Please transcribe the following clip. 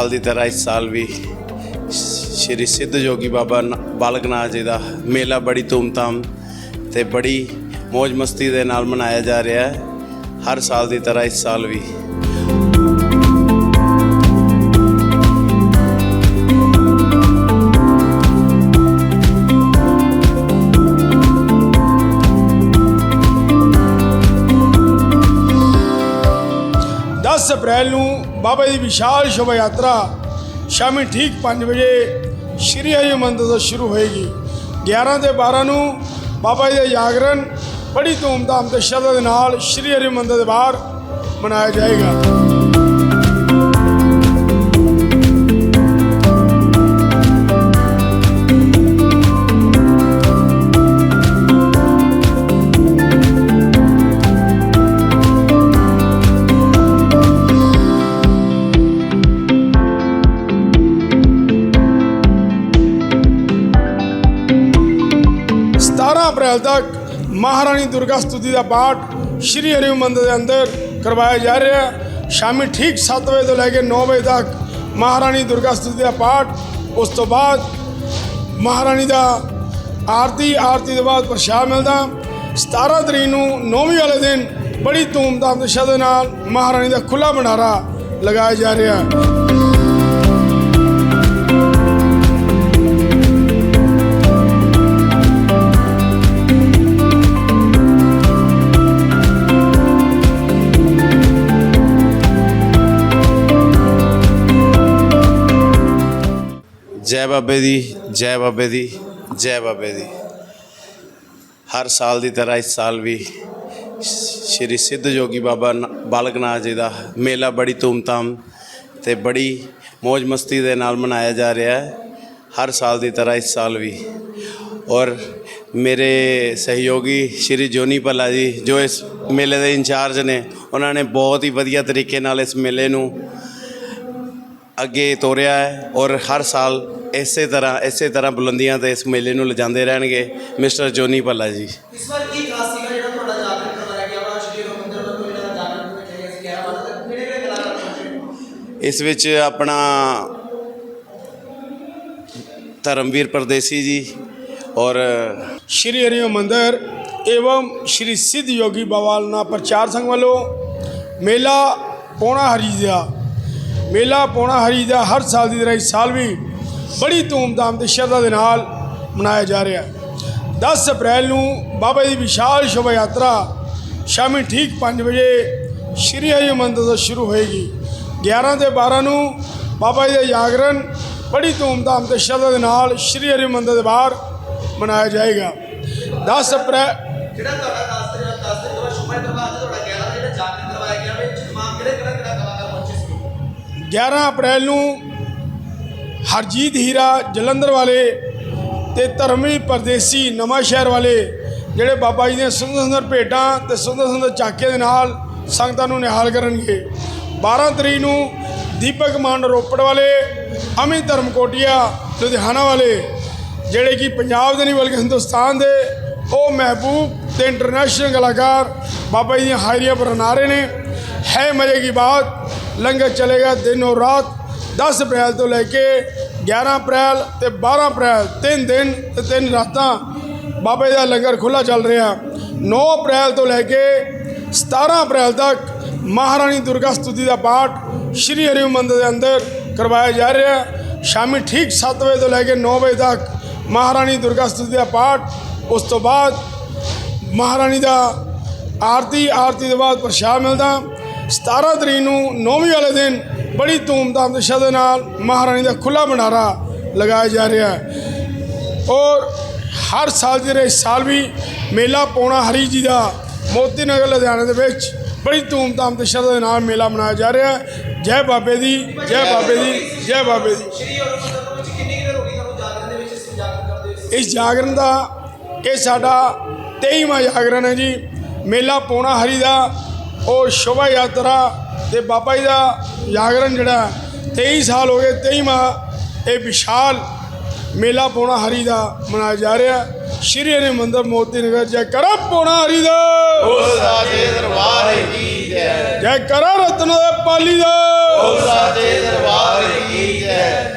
ਸਾਲ ਦੀ ਤਰ੍ਹਾਂ ਇਸ ਸਾਲ ਵੀ ਸ਼੍ਰੀ ਸਿੱਧ ਜੋਗੀ ਬਾਬਾ ਨ- ਬਾਲਕ ਨਾਥ ਜੀ ਦਾ ਮੇਲਾ ਬੜੀ ਧੂਮਧਾਮ ਤੇ ਬੜੀ ਮौज ਮਸਤੀ ਦੇ ਨਾਲ ਮਨਾਇਆ ਜਾ ਰਿਹਾ ਹੈ। ਹਰ ਸਾਲ ਦੀ ਤਰ੍ਹਾਂ ਇਸ ਸਾਲ ਵੀ। ਦਸ ਅਪ੍ਰੈਲ ਨੂੰ ਬਾਬਾ ਜੀ ਦੀ ਵਿਸ਼ਾਲ ਸ਼ੋਭਾ ਯਾਤਰਾ ਸ਼ਾਮੀ ਠੀਕ 5 ਵਜੇ ਸ਼੍ਰੀ ਹਰੀ ਮੰਦਰ ਤੋਂ ਸ਼ੁਰੂ ਹੋਏਗੀ। 11 ਤੇ 12 ਨੂੰ ਬਾਬਾ ਜੀ ਦਾ ਜਾਗਰਣ, ਬੜੀ ਧੂਮਧਾਮ ਤੇ ਸ਼ਰਧਾ ਦੇ ਨਾਲ ਸ਼੍ਰੀ ਹਰੀ ਮੰਦਰ ਦੇ ਬਾਹਰ ਮਨਾਇਆ ਜਾਏਗਾ। ਅਪ੍ਰੈਲ ਤੱਕ ਮਹਾਰਾਣੀ ਦੁਰਗਾ ਸਤੁਤੀ ਦਾ ਪਾਠ ਸ਼੍ਰੀ ਹਰਿ ਮੰਦਰ ਦੇ ਅੰਦਰ ਕਰਵਾਇਆ ਜਾ ਰਿਹਾ ਹੈ। ਸ਼ਾਮੀ ਠੀਕ 7 ਵਜੇ ਤੋਂ ਲੈ ਕੇ 9 ਵਜੇ ਤੱਕ ਮਹਾਰਾਣੀ ਦੁਰਗਾ ਸਤੁਤੀ ਦਾ ਪਾਠ, ਉਸ ਤੋਂ ਬਾਅਦ ਮਹਾਰਾਣੀ ਦਾ ਆਰਤੀ ਆਰਤੀ ਤੋਂ ਬਾਅਦ ਪ੍ਰਸ਼ਾਦ ਮਿਲਦਾ। 17 ਤਰੀਕ ਨੂੰ ਨੌਵੀਂ ਵਾਲੇ ਦਿਨ ਬੜੀ ਧੂਮਧਾਮ ਦੇ ਸ਼ਰਧਾ ਨਾਲ ਮਹਾਰਾਣੀ ਦਾ ਖੁੱਲਾ ਭੰਡਾਰਾ ਲਗਾਇਆ ਜਾ ਰਿਹਾ ਹੈ। ਜੈ ਬਾਬੇ ਦੀ, ਜੈ ਬਾਬੇ ਦੀ, ਜੈ ਬਾਬੇ ਦੀ। ਹਰ ਸਾਲ ਦੀ ਤਰ੍ਹਾਂ ਇਸ ਸਾਲ ਵੀ ਸ਼੍ਰੀ ਸਿੱਧ ਜੋਗੀ ਬਾਬਾ ਨ- ਬਾਲਕ ਨਾਥ ਜੀ ਦਾ ਮੇਲਾ ਬੜੀ ਧੂਮਧਾਮ ਤੇ ਬੜੀ ਮौज ਮਸਤੀ ਦੇ ਨਾਲ ਮਨਾਇਆ ਜਾ ਰਿਹਾ ਹੈ। ਹਰ ਸਾਲ ਦੀ ਤਰ੍ਹਾਂ ਇਸ ਸਾਲ ਵੀ। ਔਰ ਮੇਰੇ ਸਹਿਯੋਗੀ ਸ਼੍ਰੀ ਜੋਨੀ ਭੱਲਾ ਜੀ ਜੋ ਇਸ ਮੇਲੇ ਦੇ ਇੰਚਾਰਜ ਨੇ, ਉਹਨਾਂ ਨੇ ਬਹੁਤ ਹੀ ਵਧੀਆ ਤਰੀਕੇ ਨਾਲ ਇਸ ਮੇਲੇ ਨੂੰ ਅੱਗੇ ਤੋਰਿਆ ਹੈ ਔਰ ਹਰ ਸਾਲ ਇਸੇ ਤਰ੍ਹਾਂ ਇਸੇ ਤਰ੍ਹਾਂ ਬੁਲੰਦੀਆਂ ਤੇ ਇਸ ਮੇਲੇ ਨੂੰ ਲਿਜਾਂਦੇ ਰਹਿਣਗੇ ਮਿਸਟਰ ਜੋਨੀ ਭੱਲਾ ਜੀ ਇਸ ਵਾਰ ਕੀ ਖਾਸ ਸੀਗਾ ਜਿਹੜਾ ਤੁਹਾਡਾ ਜਾਗਰਣ ਕਰਵਾਇਆ ਗਿਆ ਵਾ ਸ਼੍ਰੀ ਹਰਿ ਮੰਦਰ ਵੱਲੋਂ ਜਿਹੜਾ ਜਾਗਰਣ ਕੀਤਾ ਗਿਆ ਸੀ 11 ਵਜੇ ਤੱਕ ਕਿਹੜੇ ਕਿਹੜੇ ਕਲਾਕਾਰ ਪਹੁੰਚੇ ਇਸ ਵਿੱਚ ਆਪਣਾ ਧਰਮਵੀਰ ਪਰਦੇਸੀ ਜੀ ਔਰ ਸ਼੍ਰੀ ਹਰਿ ਮੰਦਰ एवं श्री सिद्ध योगी बाबालना प्रचार संघ ਵੱਲੋਂ ਮੇਲਾ ਪੌਣਾ ਹਰੀ ਦਾ ਮੇਲਾ ਪੌਣਾ ਹਰੀ ਦਾ ਹਰ ਸਾਲ ਦੀ ਤਰ੍ਹਾਂ ਇਸ ਸਾਲ ਵੀ ਬੜੀ ਧੂਮਧਾਮ ਤੇ ਸ਼ਰਧਾ ਦੇ ਨਾਲ ਮਨਾਇਆ ਜਾ ਰਿਹਾ ਹੈ 10 ਅਪ੍ਰੈਲ ਨੂੰ ਬਾਬਾ ਜੀ ਦੀ ਵਿਸ਼ਾਲ ਸ਼ੋਭਾ ਯਾਤਰਾ ਸ਼ਾਮੀ ਠੀਕ 5 ਵਜੇ ਸ਼੍ਰੀ ਹਰੀ ਮੰਦਰ ਤੋਂ ਸ਼ੁਰੂ ਹੋਏਗੀ 11 ਤੇ 12 ਨੂੰ ਬਾਬਾ ਜੀ ਦਾ ਜਾਗਰਣ ਬੜੀ ਧੂਮਧਾਮ ਤੇ ਸ਼ਰਧਾ ਦੇ ਨਾਲ ਸ਼੍ਰੀ ਹਰੀ ਮੰਦਰ ਦੇ ਬਾਹਰ ਮਨਾਇਆ ਜਾਏਗਾ 10 ਅਪ੍ਰੈਲ ਜਿਹੜਾ ਤੁਹਾਡਾ 10 ਤਰੀਕ 10 ਤਰੀਕ ਤੋਂ ਸ਼ੁਭਾ ਦਰਬਾਰ ਤੇ ਤੁਹਾਡਾ 11 ਦਾ ਜਿਹੜਾ ਜਾਗਰਣ ਕਰਵਾਇਆ ਗਿਆ ਵਾ ਇਹ 'ਚ ਤਮਾਮ ਕਿਹੜੇ ਕਿਹੜੇ ਕਿਹੜਾ ਕਲਾਕਾਰ ਪਹੁੰਚੇ ਸੀ 11 ਅਪ੍ਰੈਲ ਨੂੰ ਹਰਜੀਤ ਹੀਰਾ ਜਲੰਧਰ ਵਾਲੇ ਤੇ ਧਰਮੀ ਪਰਦੇਸੀ ਨਵਾਂ ਸ਼ਹਿਰ ਵਾਲੇ ਜਿਹੜੇ ਬਾਬਾ ਜੀ ਦੀਆਂ ਸੁੰਦਰ ਸੁੰਦਰ ਭੇਟਾਂ ਤੇ ਸੁੰਦਰ ਸੁੰਦਰ ਚਾਕੇ ਦੇ ਨਾਲ ਸੰਗਤਾਂ ਨੂੰ ਨਿਹਾਲ ਕਰਨਗੇ। 12 ਤਰੀਕ ਨੂੰ ਦੀਪਕ ਮਾਨ ਰੋਪੜ ਵਾਲੇ, ਅਮਿਤ ਧਰਮਕੋਟੀਆ ਲੁਧਿਆਣਾ ਵਾਲੇ, ਜਿਹੜੇ ਕਿ ਪੰਜਾਬ ਦੇ ਨਹੀਂ ਬਲਕਿ ਹਿੰਦੁਸਤਾਨ ਦੇ, ਉਹ ਮਹਿਬੂਬ ਤੇ ਇੰਟਰਨੈਸ਼ਨਲ ਕਲਾਕਾਰ ਬਾਬਾ ਜੀ ਦੀਆਂ ਹਾਜ਼ਰੀਆਂ ਪਰ ਆ ਰਹੇ ਨੇ। ਹੈ ਮਜ਼ੇ ਕੀ ਬਾਤ ਲੰਗਰ ਚਲੇਗਾ ਦਿਨ ਔਰ ਰਾਤ 10 ਅਪ੍ਰੈਲ ਤੋਂ ਲੈ ਕੇ 11 ਅਪ੍ਰੈਲ ਤੇ 12 ਅਪ੍ਰੈਲ, ਤਿੰਨ ਦਿਨ ਤੇ ਤਿੰਨ ਰਾਤਾਂ ਬਾਬੇ ਦਾ ਲੰਗਰ ਖੁੱਲਾ ਚੱਲ ਰਿਹਾ। 9 ਅਪ੍ਰੈਲ ਤੋਂ ਲੈ ਕੇ 17 ਅਪ੍ਰੈਲ ਤੱਕ ਮਹਾਰਾਣੀ ਦੁਰਗਾ ਸਤੁਤੀ ਦਾ ਪਾਠ ਸ਼੍ਰੀ ਹਰਿ ਮੰਦਰ ਦੇ ਅੰਦਰ ਕਰਵਾਇਆ ਜਾ ਰਿਹਾ ਹੈ। ਸ਼ਾਮੀ ਠੀਕ 7 ਵਜੇ ਤੋਂ ਲੈ ਕੇ 9 ਵਜੇ ਤੱਕ ਮਹਾਰਾਣੀ ਦੁਰਗਾ ਸਤੁਤੀ ਦਾ ਪਾਠ, ਉਸ ਤੋਂ ਬਾਅਦ ਮਹਾਰਾਣੀ ਦਾ ਆਰਤੀ ਆਰਤੀ ਤੋਂ ਬਾਅਦ ਪ੍ਰਸ਼ਾਦ ਮਿਲਦਾ। 17 ਤਰੀਕ ਨੂੰ 9ਵੀਂ ਵਾਲੇ ਦਿਨ ਬੜੀ ਧੂਮਧਾਮ ਦੇ ਸ਼ਰਧਾ ਨਾਲ ਮਹਾਰਾਣੀ ਦਾ ਖੁੱਲਾ ਭੰਡਾਰਾ ਲਗਾਇਆ ਜਾ ਰਿਹਾ ਹੈ। ਔਰ ਹਰ ਸਾਲ ਇਸ ਸਾਲ ਵੀ ਮੇਲਾ ਪੌਣਾ ਹਰੀ ਜੀ ਦਾ ਮੋਤੀ ਨਗਰ ਲੁਧਿਆਣੇ ਦੇ ਵਿੱਚ ਬੜੀ ਧੂਮਧਾਮ ਤੇ ਸ਼ਰਧਾ ਦੇ ਨਾਲ ਮੇਲਾ ਮਨਾਇਆ ਜਾ ਰਿਹਾ ਹੈ। ਜੈ ਬਾਬੇ ਦੀ ਜੈ ਬਾਬੇ ਦੀ ਜੈ ਬਾਬੇ ਦੀ। ਇਸ ਜਾਗਰਣ ਦਾ ਇਹ ਸਾਡਾ 23ਵਾਂ ਜਾਗਰਣ ਹੈ ਜੀ। ਮੇਲਾ ਪੌਣਾ ਹਰੀ ਦਾ ਉਹ ਸ਼ੋਭਾ ਯਾਤਰਾ ਤੇ ਬਾਬਾ ਜੀ ਦਾ ਜਾਗਰਣ ਜਿਹੜਾ 23 ਸਾਲ ਹੋ ਗਏ 23ਵਾਂ ਇਹ ਵਿਸ਼ਾਲ ਮੇਲਾ ਪੌਣਾ ਹਰੀ ਦਾ ਮਨਾਇਆ ਜਾ ਰਿਹਾ। ਸ਼੍ਰੀ ਹਰਿ ਮੰਦਰ ਮੋਤੀ ਨਗਰ ਜੈ ਕਰੋ ਪੌਣਾ ਹਰੀ ਦਾ। ਉਸ ਦਾ ਦਰਬਾਰ ਕੀ ਜੈ। ਜੈ ਕਰਾ ਰਤਨ ਦੇ ਪਾਲੀ ਦਾ। ਸਾਚੇ ਦਰਬਾਰ ਕੀ ਜੈ।